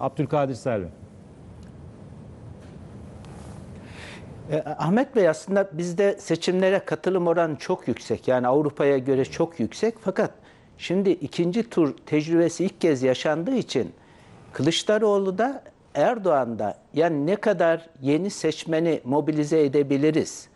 Abdülkadir Selvi. E, Ahmet Bey aslında bizde seçimlere katılım oranı çok yüksek. Yani Avrupa'ya göre çok yüksek. Fakat şimdi ikinci tur tecrübesi ilk kez yaşandığı için Kılıçdaroğlu da Erdoğan da yani ne kadar yeni seçmeni mobilize edebiliriz,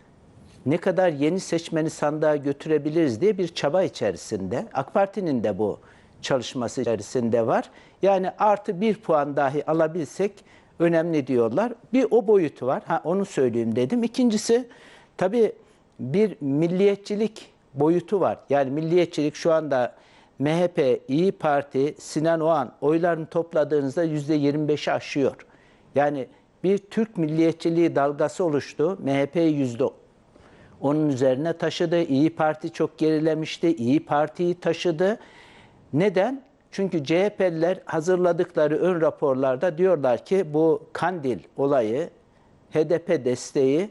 ne kadar yeni seçmeni sandığa götürebiliriz diye bir çaba içerisinde. AK Parti'nin de bu çalışması içerisinde var. Yani artı bir puan dahi alabilsek önemli diyorlar. Bir o boyutu var. Ha onu söyleyeyim dedim. İkincisi tabii bir milliyetçilik boyutu var. Yani milliyetçilik şu anda MHP, İyi Parti, Sinan Oğan oylarını topladığınızda %25'i aşıyor. Yani bir Türk milliyetçiliği dalgası oluştu. MHP yüzde onun üzerine taşıdı. İyi Parti çok gerilemişti. İyi Parti'yi taşıdı. Neden? Çünkü CHP'liler hazırladıkları ön raporlarda diyorlar ki bu Kandil olayı, HDP desteği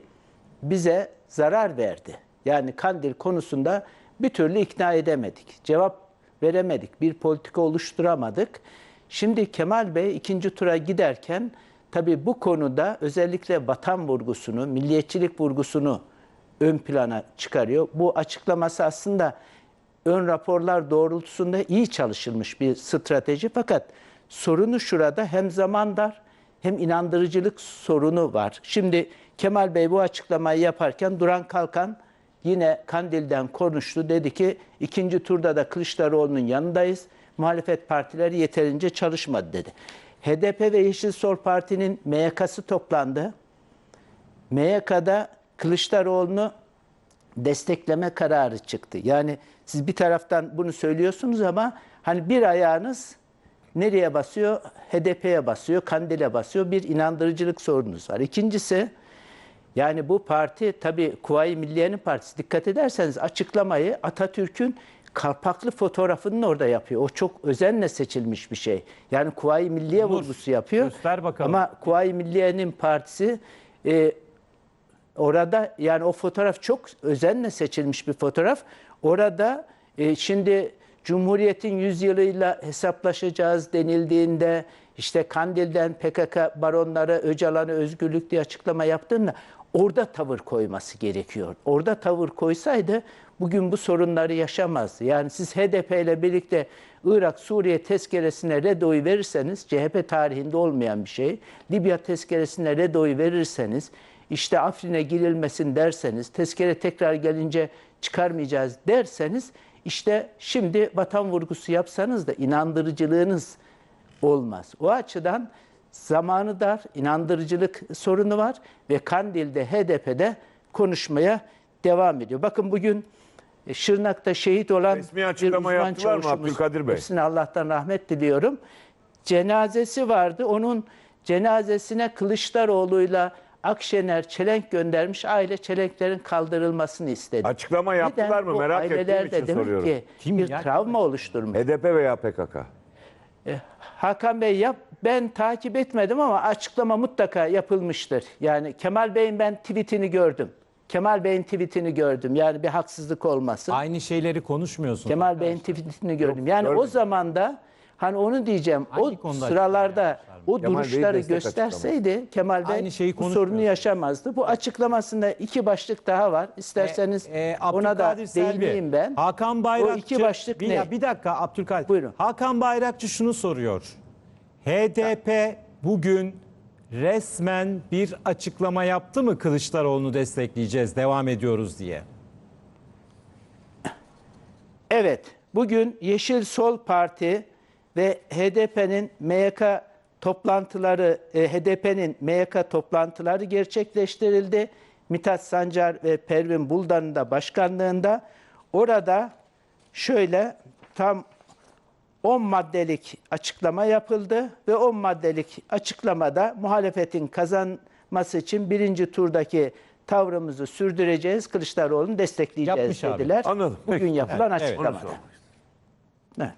bize zarar verdi. Yani Kandil konusunda bir türlü ikna edemedik. Cevap veremedik. Bir politika oluşturamadık. Şimdi Kemal Bey ikinci tura giderken tabii bu konuda özellikle vatan vurgusunu, milliyetçilik vurgusunu ön plana çıkarıyor. Bu açıklaması aslında ön raporlar doğrultusunda iyi çalışılmış bir strateji fakat sorunu şurada hem zaman dar hem inandırıcılık sorunu var. Şimdi Kemal Bey bu açıklamayı yaparken Duran Kalkan yine Kandil'den konuştu. Dedi ki ikinci turda da Kılıçdaroğlu'nun yanındayız. Muhalefet partileri yeterince çalışmadı dedi. HDP ve Yeşil Sol Parti'nin MYK'sı toplandı. MYK'da Kılıçdaroğlu'nu destekleme kararı çıktı. Yani siz bir taraftan bunu söylüyorsunuz ama hani bir ayağınız nereye basıyor? HDP'ye basıyor, Kandil'e basıyor. Bir inandırıcılık sorununuz var. İkincisi yani bu parti tabii Kuvayi Milliye'nin partisi. Dikkat ederseniz açıklamayı Atatürk'ün kalpaklı fotoğrafının orada yapıyor. O çok özenle seçilmiş bir şey. Yani Kuvayi Milliye Onur, vurgusu yapıyor. göster bakalım. Ama Kuvayi Milliye'nin partisi e, orada yani o fotoğraf çok özenle seçilmiş bir fotoğraf. Orada e, şimdi Cumhuriyet'in 100 yılıyla hesaplaşacağız denildiğinde işte Kandil'den PKK baronlara Öcalan'a özgürlük diye açıklama yaptığında orada tavır koyması gerekiyor. Orada tavır koysaydı bugün bu sorunları yaşamazdı. Yani siz HDP ile birlikte Irak, Suriye tezkeresine red oyu verirseniz, CHP tarihinde olmayan bir şey, Libya tezkeresine red oyu verirseniz, işte Afrin'e girilmesin derseniz, tezkere tekrar gelince çıkarmayacağız derseniz, işte şimdi vatan vurgusu yapsanız da inandırıcılığınız olmaz. O açıdan zamanı dar, inandırıcılık sorunu var ve Kandil'de, HDP'de konuşmaya devam ediyor. Bakın bugün e, Şırnak'ta şehit olan Resmi açıklama bir uzman yaptılar mı Abdülkadir Bey? hepsine Allah'tan rahmet diliyorum. Cenazesi vardı. Onun cenazesine Kılıçdaroğlu'yla Akşener çelenk göndermiş. Aile çelenklerin kaldırılmasını istedi. Açıklama yaptılar mı? Bu Merak ettiğim ailelerde için demek soruyorum. ki Kim bir ya? travma oluşturmuş. HDP veya PKK? Hakan Bey yap ben takip etmedim ama açıklama mutlaka yapılmıştır. Yani Kemal Bey'in ben tweetini gördüm. Kemal Bey'in tweetini gördüm. Yani bir haksızlık olmasın. Aynı şeyleri konuşmuyorsun. Kemal Bey'in tweetini gördüm. Yani o görmedim. zaman da hani onu diyeceğim. Hangi o sıralarda o Kemal duruşları gösterseydi Kemal Bey Aynı şeyi bu sorunu yaşamazdı. Bu açıklamasında iki başlık daha var. İsterseniz E, e, ona da değineyim ben. Hakan Bayrakçı. O iki başlık bir, ne? Bir dakika Abdülkadir. Buyurun. Hakan Bayrakçı şunu soruyor. HDP bugün resmen bir açıklama yaptı mı Kılıçdaroğlu'nu destekleyeceğiz, devam ediyoruz diye? Evet, bugün Yeşil Sol Parti ve HDP'nin MYK toplantıları, e, HDP'nin MYK toplantıları gerçekleştirildi. Mithat Sancar ve Pervin Buldan'ın da başkanlığında. Orada şöyle tam 10 maddelik açıklama yapıldı ve 10 maddelik açıklamada muhalefetin kazanması için birinci turdaki tavrımızı sürdüreceğiz, Kılıçdaroğlu'nu destekleyeceğiz Yapmış abi. dediler. Anladım. Bugün Peki. yapılan Evet, evet. açıklamada. Evet.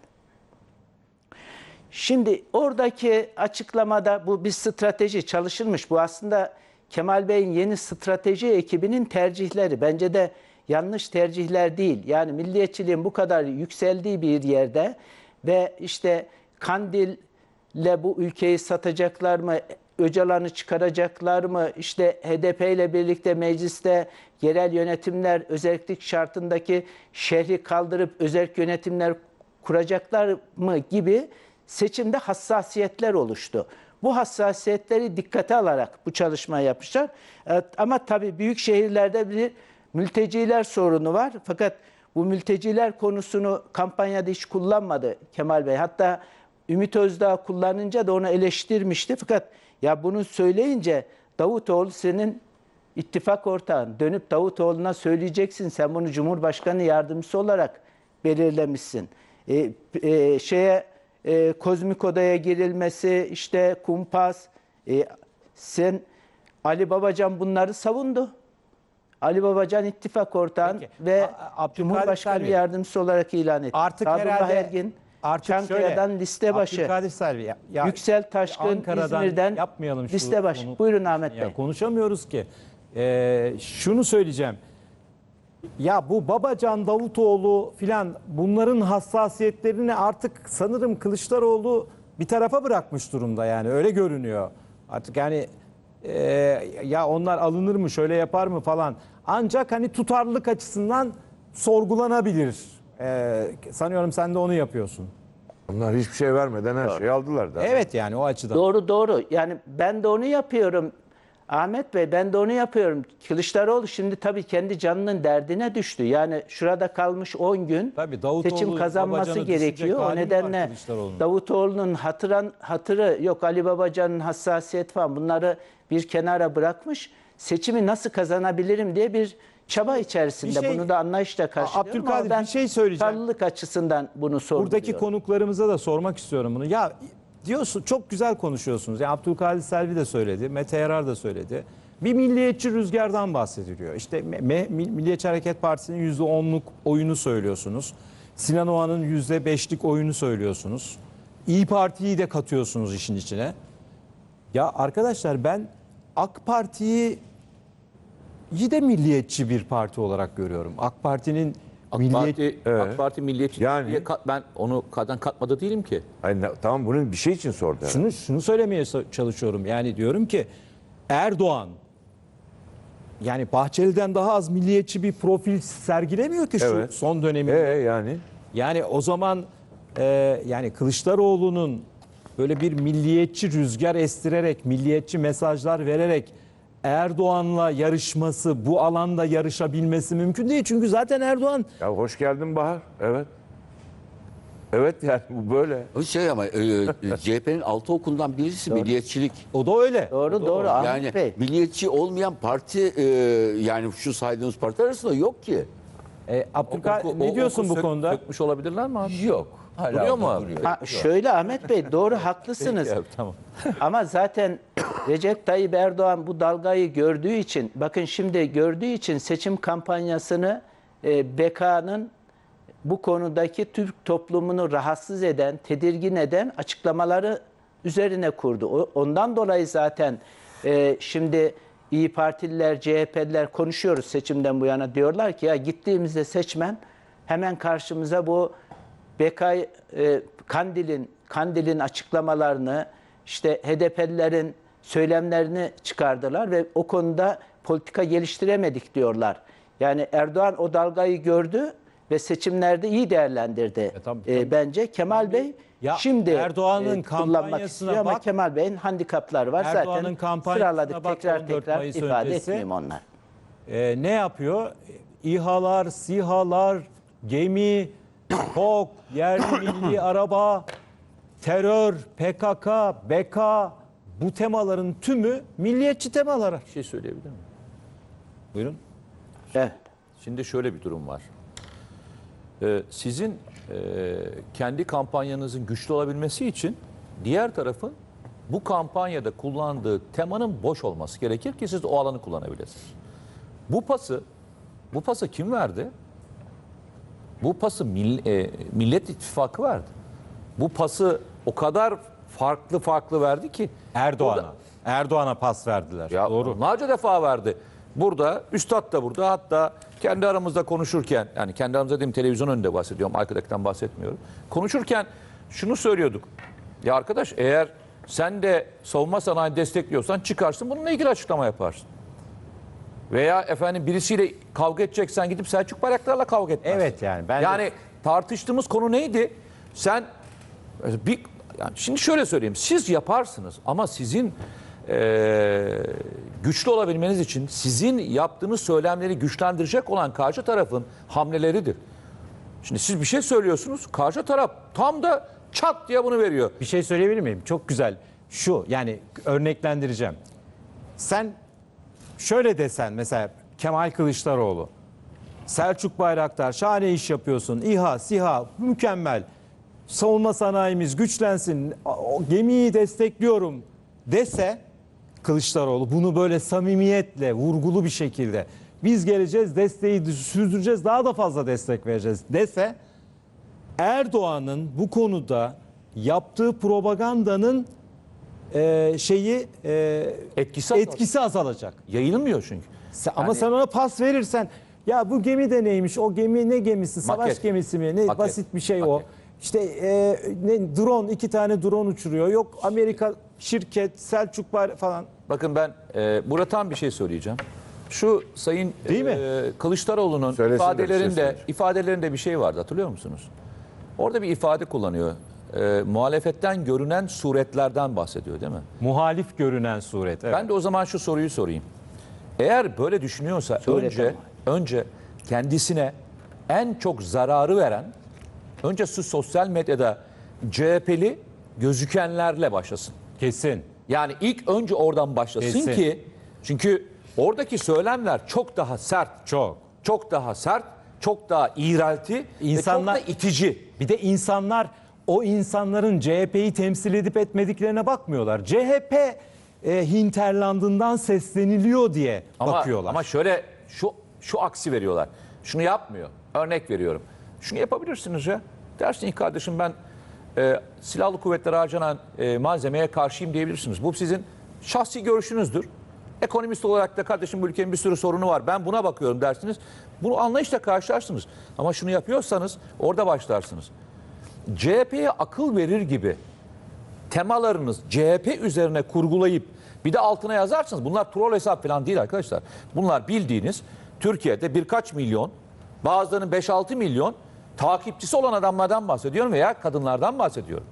Şimdi oradaki açıklamada bu bir strateji çalışılmış. Bu aslında Kemal Bey'in yeni strateji ekibinin tercihleri. Bence de yanlış tercihler değil. Yani milliyetçiliğin bu kadar yükseldiği bir yerde ve işte Kandil ile bu ülkeyi satacaklar mı? Öcalan'ı çıkaracaklar mı? İşte HDP ile birlikte mecliste yerel yönetimler özellik şartındaki şehri kaldırıp özel yönetimler kuracaklar mı gibi seçimde hassasiyetler oluştu. Bu hassasiyetleri dikkate alarak bu çalışmayı yapmışlar. Evet, ama tabii büyük şehirlerde bir mülteciler sorunu var. Fakat bu mülteciler konusunu kampanyada hiç kullanmadı Kemal Bey. Hatta Ümit Özdağ kullanınca da onu eleştirmişti. Fakat ya bunu söyleyince Davutoğlu senin ittifak ortağın. Dönüp Davutoğlu'na söyleyeceksin. Sen bunu Cumhurbaşkanı yardımcısı olarak belirlemişsin. E, e, şeye e, kozmik odaya girilmesi, işte kumpas. E, sen Ali Babacan bunları savundu. Ali Babacan ittifak ortağın Peki. ve A- Cumhurbaşkanı Selvi. yardımcısı olarak ilan etti. Artık Sadullah herhalde Ergin, artık Çankaya'dan şöyle, liste başı. Abdülkadir Selvi. Ya, ya Yüksel Taşkın, Ankara'dan İzmir'den yapmayalım şu liste başı. konu- Buyurun Ahmet Ya Bey. konuşamıyoruz ki. Ee, şunu söyleyeceğim. Ya bu Babacan, Davutoğlu filan bunların hassasiyetlerini artık sanırım Kılıçdaroğlu bir tarafa bırakmış durumda yani öyle görünüyor. Artık yani e, ya onlar alınır mı şöyle yapar mı falan. Ancak hani tutarlılık açısından sorgulanabilir. Ee, sanıyorum sen de onu yapıyorsun. Onlar hiçbir şey vermeden her şeyi aldılar da. Evet yani o açıdan. Doğru doğru. Yani ben de onu yapıyorum. Ahmet Bey ben de onu yapıyorum. Kılıçdaroğlu şimdi tabii kendi canının derdine düştü. Yani şurada kalmış 10 gün Tabii Davutoğlu, seçim kazanması gerekiyor. O nedenle? Davutoğlu'nun hatıran, hatırı yok Ali Babacan'ın hassasiyet falan bunları bir kenara bırakmış. Seçimi nasıl kazanabilirim diye bir çaba içerisinde. Bir şey- bunu da anlayışla karşılıyorum. Abdülkadir, ama ben bir şey söyleyeceğim. tutarlılık açısından bunu sorguluyorum. Buradaki konuklarımıza da sormak istiyorum bunu. Ya diyorsun çok güzel konuşuyorsunuz. Yani Abdülkadir Selvi de söyledi, Mete Yarar da söyledi. Bir milliyetçi rüzgardan bahsediliyor. İşte Me- Milliyetçi Hareket Partisi'nin %10'luk oyunu söylüyorsunuz. Sinan Oğan'ın %5'lik oyunu söylüyorsunuz. İyi Parti'yi de katıyorsunuz işin içine. Ya arkadaşlar ben AK Parti'yi iyi de milliyetçi bir parti olarak görüyorum. AK Parti'nin AK milliyet Parti, AK Parti milliyetçi Yani- diye kat- ben onu kadan katmadı değilim ki. Hayır, ne- tamam bunun bir şey için sordu. herhalde. Şunu şunu söylemeye çalışıyorum. Yani diyorum ki Erdoğan yani Bahçeli'den daha az milliyetçi bir profil sergilemiyor ki şu Evet. son döneminde. Ee yani Yani o zaman e, yani Kılıçdaroğlu'nun böyle bir milliyetçi rüzgar estirerek, milliyetçi mesajlar vererek Erdoğan'la yarışması, bu alanda yarışabilmesi mümkün değil. Çünkü zaten Erdoğan ya hoş geldin Bahar. Evet. Evet yani bu böyle. O şey ama e, e, CHP'nin altı okundan birisi milliyetçilik. o da öyle. Doğru doğru, Ahmet Yani Bey. milliyetçi olmayan parti e, yani şu saydığımız parti arasında yok ki. E, Abdülkadir ne o- diyorsun oku bu sök- konuda? Sökmüş olabilirler mi abi? Yok. Hala Duruyor mu abi? duruyor. Ha, şöyle Ahmet Bey doğru haklısınız. Ya, tamam. Ama zaten Recep Tayyip Erdoğan bu dalgayı gördüğü için, bakın şimdi gördüğü için seçim kampanyasını e, BK'nın bu konudaki Türk toplumunu rahatsız eden, tedirgin eden açıklamaları üzerine kurdu. O- Ondan dolayı zaten e, şimdi İyi Partililer, CHP'liler konuşuyoruz seçimden bu yana diyorlar ki ya gittiğimizde seçmen hemen karşımıza bu Bekay e, Kandil'in Kandil'in açıklamalarını işte HDP'lilerin söylemlerini çıkardılar ve o konuda politika geliştiremedik diyorlar. Yani Erdoğan o dalgayı gördü ve seçimlerde iyi değerlendirdi. tabii, E, tabii. bence Kemal Bey Ya şimdi Erdoğan'ın e, kullanmak istiyor ama bak. Kemal Bey'in handikapları var Erdoğan'ın zaten. Sıraladık bak, tekrar 14 tekrar Mayıs ifade öncesi. etmeyeyim onlar. Ee, ne yapıyor? İHA'lar, SİHA'lar, gemi, TOK, yerli milli araba, terör, PKK, BK bu temaların tümü milliyetçi temalar. Bir şey söyleyebilir miyim? Buyurun. Evet. Şimdi şöyle bir durum var. Ee, sizin e, kendi kampanyanızın güçlü olabilmesi için diğer tarafın bu kampanyada kullandığı temanın boş olması gerekir ki siz o alanı kullanabilirsiniz. Bu pası bu pası kim verdi? Bu pası Mill- e, Millet İttifakı verdi. Bu pası o kadar farklı farklı verdi ki Erdoğan'a. Erdoğan'a pas verdiler. ya Doğru. onlarca defa verdi. Burada, Üstad da burada hatta kendi aramızda konuşurken, yani kendi aramızda dediğim televizyon önünde bahsediyorum, arkadakinden bahsetmiyorum. Konuşurken şunu söylüyorduk. Ya arkadaş eğer sen de savunma sanayini destekliyorsan çıkarsın bununla ilgili açıklama yaparsın. Veya efendim birisiyle kavga edeceksen gidip Selçuk Bayraktar'la kavga etmezsin. Evet yani ben de- yani tartıştığımız konu neydi? Sen bir yani şimdi şöyle söyleyeyim. Siz yaparsınız ama sizin eee, güçlü olabilmeniz için sizin yaptığınız söylemleri güçlendirecek olan karşı tarafın hamleleridir. Şimdi siz bir şey söylüyorsunuz. Karşı taraf tam da çat diye bunu veriyor. Bir şey söyleyebilir miyim? Çok güzel. Şu yani örneklendireceğim. Sen şöyle desen mesela Kemal Kılıçdaroğlu, Selçuk Bayraktar şahane iş yapıyorsun. İHA, SİHA mükemmel. Savunma sanayimiz güçlensin. O gemiyi destekliyorum dese Kılıçdaroğlu bunu böyle samimiyetle, vurgulu bir şekilde biz geleceğiz, desteği sürdüreceğiz, daha da fazla destek vereceğiz dese Erdoğan'ın bu konuda yaptığı propagandanın e, şeyi e, Etkisi azalacak. etkisi azalacak. Yayılmıyor çünkü. Sen- ama sen ona pas verirsen ya bu gemi de neymiş? O gemi ne gemisi? Savaş Maket. gemisi mi? Ne Maket. basit bir şey o. İşte e, ne drone iki tane drone uçuruyor. Yok Amerika şirket Selçuk var falan. Bakın ben e, burada tam bir şey söyleyeceğim. Şu Sayın Değil mi? e, Kılıçdaroğlu'nun Söylesin de bir şey ifadelerinde söyleyeceğim. ifadelerinde bir şey vardı hatırlıyor musunuz? Orada bir ifade kullanıyor. E, muhalefetten görünen suretlerden bahsediyor değil mi? Muhalif görünen suret. Evet. Ben de o zaman şu soruyu sorayım. Eğer böyle düşünüyorsa Suret önce önce kendisine en çok zararı veren önce şu sosyal medyada CHP'li gözükenlerle başlasın. Kesin. Yani ilk önce oradan başlasın Kesin. ki çünkü oradaki söylemler çok daha sert, Çok. çok daha sert, çok daha iğrelti İnsanlar- ve çok da itici. Bir de insanlar o insanların CHP'yi temsil edip etmediklerine bakmıyorlar. CHP e, hinterlandından sesleniliyor diye Ama, bakıyorlar. ama şöyle şu şu aksi veriyorlar. Şunu yapmıyor. Örnek veriyorum. Şunu yapabilirsiniz ya. Dersin ki kardeşim ben e, silahlı kuvvetler harcanan e, malzemeye karşıyım diyebilirsiniz. Bu sizin şahsi görüşünüzdür. Ekonomist olarak da kardeşim bu ülkenin bir sürü sorunu var. Ben buna bakıyorum dersiniz. Bunu anlayışla karşılarsınız. Ama şunu yapıyorsanız orada başlarsınız. CHP'ye akıl verir gibi temalarınız CHP üzerine kurgulayıp bir de altına yazarsınız. Bunlar troll hesap falan değil arkadaşlar. Bunlar bildiğiniz Türkiye'de birkaç milyon, bazılarının 5-6 milyon takipçisi olan adamlardan bahsediyorum veya kadınlardan bahsediyorum.